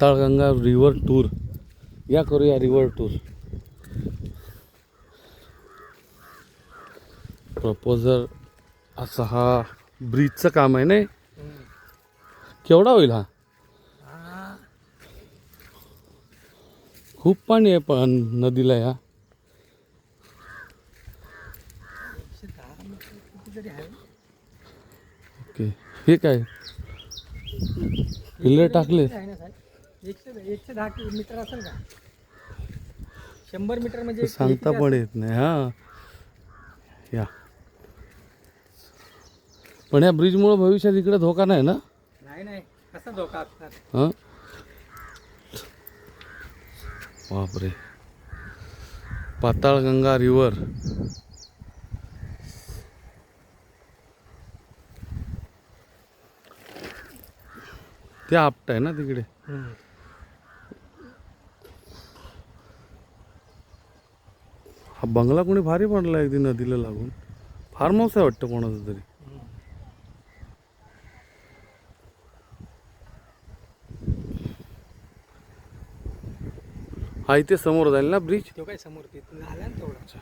ताळगंगा river tour. या करूया river tour. Proposer असा हा ब्रिजचं काम आहे ना केवढा होईल हा? खूप पाणी आहे पण नदीला या. ओके हे काय? पिल्लर टाकले? एकशे एकशे दहा मीटर असेल का? शंभर मीटर म्हणजे सांगता पण येत नाही हा. या. पण या ब्रिजमुळे भविष्यात इकडे धोका नाही ना? नाही नाही. कसा धोका असणार? हां? बापरे. पाताळगंगा रिव्हर ते आपट आहे ना तिकडे? हा बंगला कोणी भारी बांधला अगदी नदीला लागून. फार्म हाऊस आहे वाटतं कोणाचं तरी. हा इथे समोर जाईल ना ब्रिज? तो काय समोर? तिथून आला ना तेवढा.